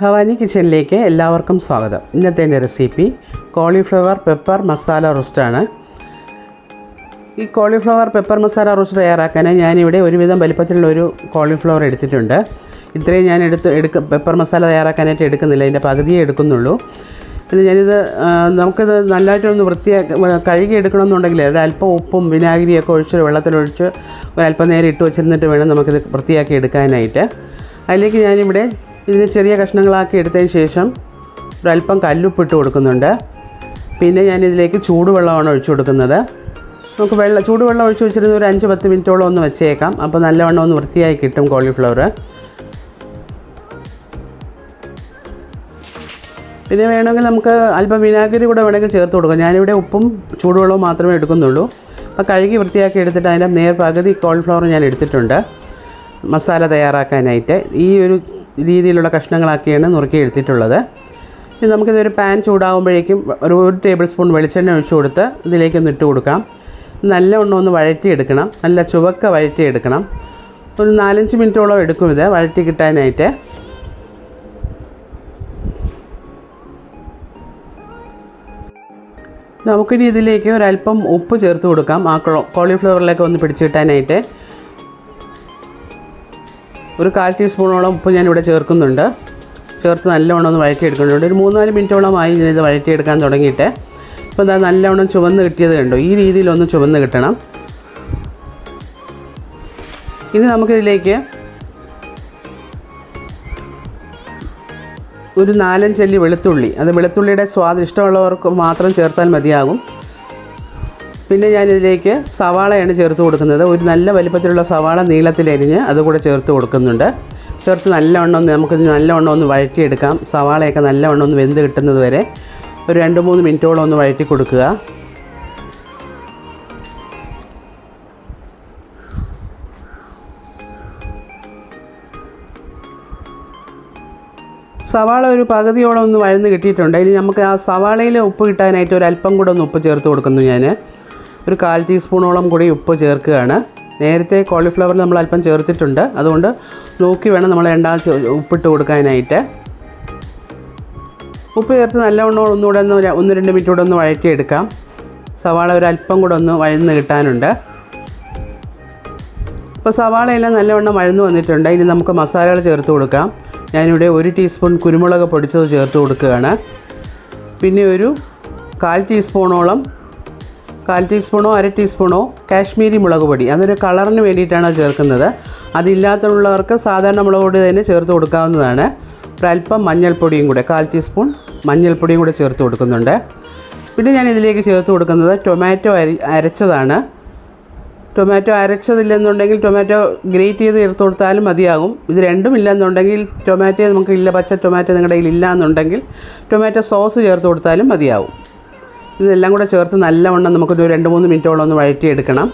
ഭവാനി കിച്ചണിലേക്ക് എല്ലാവർക്കും സ്വാഗതം. ഇന്നത്തെ എന്റെ റെസിപ്പി കോളിഫ്ലവർ പെപ്പർ മസാല റോസ്റ്റാണ്. ഈ കോളിഫ്ലവർ പെപ്പർ മസാല റോസ്റ്റ് തയ്യാറാക്കാൻ ഞാനിവിടെ ഒരുവിധം വലിപ്പത്തിലുള്ള ഒരു കോളിഫ്ലവർ എടുത്തിട്ടുണ്ട്. ഇത്രയും ഞാൻ എടുത്ത് എടുക്ക പെപ്പർ മസാല തയ്യാറാക്കാനായിട്ട് എടുക്കുന്നില്ല. ഇതിന്റെ പകുതിയേ എടുക്കുന്നുള്ളൂ. പിന്നെ ഞാനിത് നമുക്കിത് നല്ലതായിട്ടൊന്ന് വൃത്തിയാക്കി കഴുകി എടുക്കണമെന്നുണ്ടെങ്കിൽ അത് അല്പം ഉപ്പും വിനാഗിരിയൊക്കെ ഒഴിച്ച് വെള്ളത്തിലൊഴിച്ച് ഒരല്പം നേരം ഇട്ട് വെച്ചിരുന്നിട്ട് വേണം നമുക്കിത് വൃത്തിയാക്കി എടുക്കാനായിട്ട്. അതിലേക്ക് ഞാനിവിടെ ഇതിനെ ചെറിയ കഷ്ണങ്ങളാക്കി എടുത്തതിന് ശേഷം ഒരല്പം കല്ലുപ്പിട്ട് കൊടുക്കുന്നുണ്ട്. പിന്നെ ഞാനിതിലേക്ക് ചൂടുവെള്ളമാണ് ഒഴിച്ചു കൊടുക്കുന്നത്. നമുക്ക് വെള്ളം ചൂടുവെള്ളം ഒഴിച്ച് വെച്ചിരുന്ന ഒരു അഞ്ച് പത്ത് മിനിറ്റോളം ഒന്ന് വെച്ചേക്കാം. അപ്പോൾ നല്ലവണ്ണം ഒന്ന് വൃത്തിയായി കിട്ടും കോളിഫ്ലവർ പിന്നെ വേണമെങ്കിൽ നമുക്ക് അല്പം വിനാഗിരി കൂടെ വേണമെങ്കിൽ ചേർത്ത് കൊടുക്കാം. ഞാനിവിടെ ഉപ്പും ചൂടുവെള്ളവും മാത്രമേ എടുക്കുന്നുള്ളൂ. അപ്പോൾ കഴുകി വൃത്തിയാക്കി എടുത്തിട്ട് അതിന്റെ നേർ പകുതി കോൾഫ്ലവർ ഞാൻ എടുത്തിട്ടുണ്ട്. മസാല തയ്യാറാക്കാനായിട്ട്. ഈ ഒരു രീതിയിലുള്ള കഷ്ണങ്ങളാക്കിയാണ് നുറുക്കി എടുത്തിട്ടുള്ളത്. ഇനി നമുക്കിതൊരു പാൻ ചൂടാകുമ്പോഴേക്കും ഒരു ഒരു ടേബിൾ സ്പൂൺ വെളിച്ചെണ്ണ ഒഴിച്ചു കൊടുത്ത് ഇതിലേക്കൊന്ന് ഇട്ട് കൊടുക്കാം. നല്ല നല്ലവണ്ണം ഒന്ന് വഴറ്റിയെടുക്കണം. നല്ല ചുവക്ക വഴറ്റിയെടുക്കണം. ഒരു നാലഞ്ച് മിനിറ്റോളം എടുക്കും ഇത് വഴറ്റി കിട്ടാനായിട്ട്. നമുക്കിനി ഇതിലേക്ക് ഒരല്പം ഉപ്പ് ചേർത്ത് കൊടുക്കാം. ആ കോളിഫ്ലവറിലേക്ക് ഒന്ന് പിടിച്ചു കിട്ടാനായിട്ട്. ഒരു കാൽ ടീസ്പൂണോളം ഉപ്പ് ഞാനിവിടെ ചേർക്കുന്നുണ്ട്. ചേർത്ത് നല്ലവണ്ണം ഒന്ന് വഴറ്റിയെടുക്കുന്നുണ്ട്. ഒരു മൂന്നാൽ മിനിറ്റോളമായി ഞാനിത് വഴറ്റിയെടുക്കാൻ തുടങ്ങിയിട്ട്. ഇപ്പോൾ എന്താ നല്ലവണ്ണം ചുവന്ന് കിട്ടിയത് കണ്ടോ? ഈ രീതിയിലൊന്ന് ചുവന്ന് കിട്ടണം. ഇനി നമുക്കിതിലേക്ക് ഒരു നാലഞ്ചല്ലി വെളുത്തുള്ളി. അത് വെളുത്തുള്ളിയുടെ സ്വാദ് ഇഷ്ടമുള്ളവർക്ക് മാത്രം ചേർത്താൽ മതിയാകും. പിന്നെ ഞാനിതിലേക്ക് സവാളയാണ് ചേർത്ത് കൊടുക്കുന്നത്. ഒരു നല്ല വലിപ്പത്തിലുള്ള സവാള നീളത്തിലരിഞ്ഞ് അതുകൂടെ ചേർത്ത് കൊടുക്കുന്നുണ്ട്. ചേർത്ത് നല്ലവണ്ണം ഒന്ന് നമുക്കിത് നല്ലവണ്ണം ഒന്ന് വഴറ്റിയെടുക്കാം. സവാളയൊക്കെ നല്ലവണ്ണം ഒന്ന് വെന്ത് കിട്ടുന്നത് വരെ ഒരു രണ്ട് മൂന്ന് മിനിറ്റോളം ഒന്ന് വഴറ്റി കൊടുക്കുക. സവാള ഒരു പകുതിയോളം ഒന്ന് വഴന്ന് കിട്ടിയിട്ടുണ്ട്. ഇനി നമുക്ക് ആ സവാളയിൽ ഉപ്പ് കിട്ടാനായിട്ട് ഒരു അല്പം കൂടെ ഒന്ന് ഉപ്പ് ചേർത്ത് കൊടുക്കുന്നു ഞാൻ ഒരു കാൽ ടീസ്പൂണോളം കൂടി ഉപ്പ് ചേർക്കുകയാണ്. നേരത്തെ കോളിഫ്ലവർ നമ്മൾ അല്പം ചേർത്തിട്ടുണ്ട്. അതുകൊണ്ട് നോക്കി വേണം നമ്മൾ രണ്ടാം ഉപ്പിട്ട് കൊടുക്കാനായിട്ട്. ഉപ്പ് ചേർത്ത് നല്ലവണ്ണം ഒന്നുകൂടെ ഒന്ന് ഒന്ന് രണ്ട് മിനിറ്റ് കൂടെ ഒന്ന് വഴറ്റിയെടുക്കാം. സവാള ഒരു അല്പം കൂടെ ഒന്ന് വഴന്ന് കിട്ടാനുണ്ട്. ഇപ്പോൾ സവാളയെല്ലാം നല്ലവണ്ണം വഴന്ന് വന്നിട്ടുണ്ട്. ഇനി നമുക്ക് മസാലകൾ ചേർത്ത് കൊടുക്കാം. ഞാനിവിടെ ഒരു ടീസ്പൂൺ കുരുമുളക് പൊടിച്ചത് ചേർത്ത് കൊടുക്കുകയാണ്. പിന്നെ ഒരു കാൽ ടീസ്പൂണോളം കാൽ ടീസ്പൂണോ അര ടീസ്പൂണോ കാശ്മീരി മുളക് പൊടി. അതൊരു കളറിന് വേണ്ടിയിട്ടാണ് ചേർക്കുന്നത്. അതില്ലാത്തുള്ളവർക്ക് സാധാരണ മുളക് പൊടി തന്നെ ചേർത്ത് കൊടുക്കാവുന്നതാണ്. ഒരല്പം മഞ്ഞൾപ്പൊടിയും കൂടെ കാൽ ടീസ്പൂൺ മഞ്ഞൾപ്പൊടിയും കൂടെ ചേർത്ത് കൊടുക്കുന്നുണ്ട്. പിന്നെ ഞാൻ ഇതിലേക്ക് ചേർത്ത് കൊടുക്കുന്നത് ടൊമാറ്റോ അരി അരച്ചതാണ്. ടൊമാറ്റോ അരച്ചതില്ലെന്നുണ്ടെങ്കിൽ ടൊമാറ്റോ ഗ്രേറ്റ് ചെയ്ത് ചേർത്ത് കൊടുത്താലും മതിയാകും. ഇത് രണ്ടും ഇല്ലെന്നുണ്ടെങ്കിൽ ടൊമാറ്റോ നമുക്ക് ഇല്ല പച്ച ടൊമാറ്റോ നിങ്ങളുടെ കയ്യിൽ ഇല്ല എന്നുണ്ടെങ്കിൽ ടൊമാറ്റോ സോസ് ചേർത്ത് കൊടുത്താലും മതിയാവും ഇതെല്ലാം കൂടെ ചേർത്ത് നല്ലവണ്ണം നമുക്കൊരു രണ്ട് മൂന്ന് മിനിറ്റോളം ഒന്ന് വഴറ്റിയെടുക്കണം.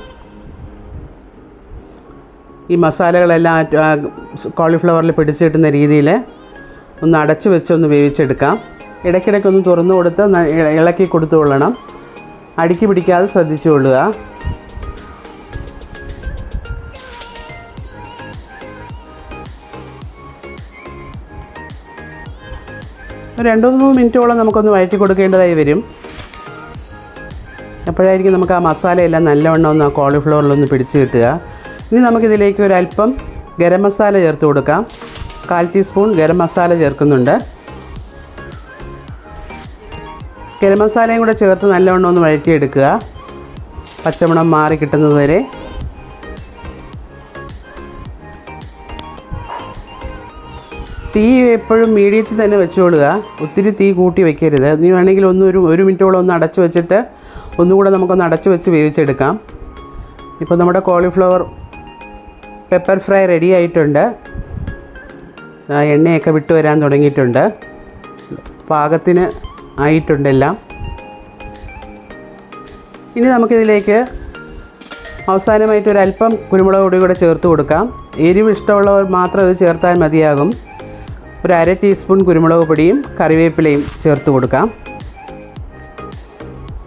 ഈ മസാലകളെല്ലാം കോളിഫ്ലവറിൽ പിടിച്ചിട്ടുന്ന രീതിയിൽ ഒന്ന് അടച്ച് വെച്ച് ഒന്ന് വേവിച്ചെടുക്കാം. ഇടയ്ക്കിടയ്ക്ക് ഒന്ന് തുറന്നു കൊടുത്ത് ഇളക്കി കൊടുത്തു കൊള്ളണം അടുക്കി പിടിക്കാതെ ശ്രദ്ധിച്ചു കൊള്ളുക. രണ്ട് മൂന്ന് മിനിറ്റോളം നമുക്കൊന്ന് വഴറ്റി കൊടുക്കേണ്ടതായി വരും. അപ്പോഴായിരിക്കും നമുക്ക് ആ മസാലയെല്ലാം നല്ലവണ്ണം ഒന്ന് ആ കോളിഫ്ലവറിലൊന്ന് പിടിച്ച് കിട്ടുക. ഇനി നമുക്കിതിലേക്ക് ഒരല്പം ഗരം മസാല ചേർത്ത് കൊടുക്കാം. കാൽ ടീസ്പൂൺ ഗരം മസാല ചേർക്കുന്നുണ്ട്. ഗരം മസാലയും കൂടെ ചേർത്ത് നല്ലവണ്ണം ഒന്ന് വഴറ്റിയെടുക്കുക. പച്ചമണം മാറി കിട്ടുന്നത് വരെ. തീ എപ്പോഴും മീഡിയത്തിൽ തന്നെ വെച്ചുകൊള്ളുക. ഒത്തിരി തീ കൂട്ടി വെക്കരുത്. നീ വേണമെങ്കിൽ ഒന്ന് ഒരു ഒരു മിനിറ്റോളം ഒന്ന് അടച്ചു വെച്ചിട്ട് ഒന്നുകൂടെ നമുക്കൊന്ന് അടച്ചു വെച്ച് വേവിച്ചെടുക്കാം. ഇപ്പോൾ നമ്മുടെ കോളിഫ്ലവർ പെപ്പർ ഫ്രൈ റെഡി ആയിട്ടുണ്ട്. എണ്ണയൊക്കെ വിട്ടു വരാൻ തുടങ്ങിയിട്ടുണ്ട്. പാകത്തിന് ആയിട്ടുണ്ടെല്ലാം ഇനി നമുക്കിതിലേക്ക് അവസാനമായിട്ട് ഒരു അല്പം കുരുമുളക് പൊടി കൂടെ ചേർത്ത് കൊടുക്കാം. എരിവ് ഇഷ്ടമുള്ളവർ മാത്രം ഇത് ചേർത്താൽ മതിയാകും. ഒരു അര ടീസ്പൂൺ കുരുമുളക് പൊടിയും കറിവേപ്പിലയും ചേർത്ത് കൊടുക്കാം.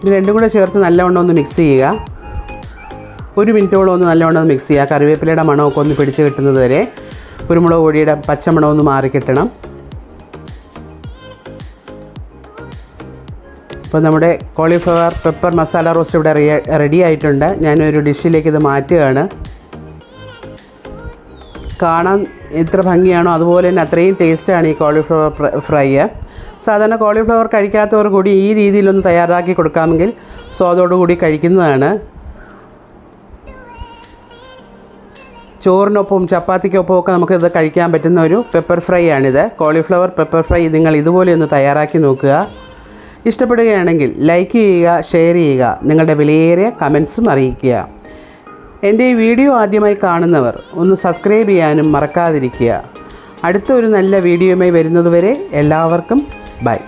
ഇത് രണ്ടും കൂടെ ചേർത്ത് നല്ലവണ്ണം ഒന്ന് മിക്സ് ചെയ്യുക. ഒരു മിനിറ്റോളം ഒന്ന് നല്ലവണ്ണം മിക്സ് ചെയ്യുക. കറിവേപ്പിലയുടെ മണമൊക്കെ ഒന്ന് പിടിച്ച് കിട്ടുന്നത് വരെ കുരുമുളക് പൊടിയുടെ പച്ചമണം ഒന്ന് മാറിക്കിട്ടണം അപ്പോൾ നമ്മുടെ കോളിഫ്ലവർ പെപ്പർ മസാല റോസ്റ്റ് ഇവിടെ റെഡി ആയിട്ടുണ്ട്. ഞാനൊരു ഡിഷിലേക്ക് ഇത് മാറ്റുകയാണ്. കാണാൻ എത്ര ഭംഗിയാണോ അതുപോലെ തന്നെ അത്രയും ടേസ്റ്റാണ് ഈ കോളിഫ്ലവർ ഫ്രൈ സാധാരണ കോളിഫ്ലവർ കഴിക്കാത്തവർ കൂടി ഈ രീതിയിലൊന്ന് തയ്യാറാക്കി കൊടുക്കാമെങ്കിൽ സ്വാദോടു കൂടി കഴിക്കുന്നതാണ്. ചോറിനൊപ്പം ചപ്പാത്തിക്കൊപ്പം ഒക്കെ നമുക്കിത് കഴിക്കാൻ പറ്റുന്ന ഒരു പെപ്പർ ഫ്രൈ ആണിത്. കോളിഫ്ലവർ പെപ്പർ ഫ്രൈ നിങ്ങൾ ഇതുപോലെ ഒന്ന് തയ്യാറാക്കി നോക്കുക. ഇഷ്ടപ്പെടുകയാണെങ്കിൽ ലൈക്ക് ചെയ്യുക ഷെയർ ചെയ്യുക. നിങ്ങളുടെ വിലയേറിയ കമൻസും അറിയിക്കുക. എന്റെ ഈ വീഡിയോ ആദ്യമായി കാണുന്നവർ ഒന്ന് സബ്സ്ക്രൈബ് ചെയ്യാനും മറക്കാതിരിക്കുക. അടുത്ത ഒരു നല്ല വീഡിയോയുമായി വരുന്നതുവരെ എല്ലാവർക്കും ബൈ.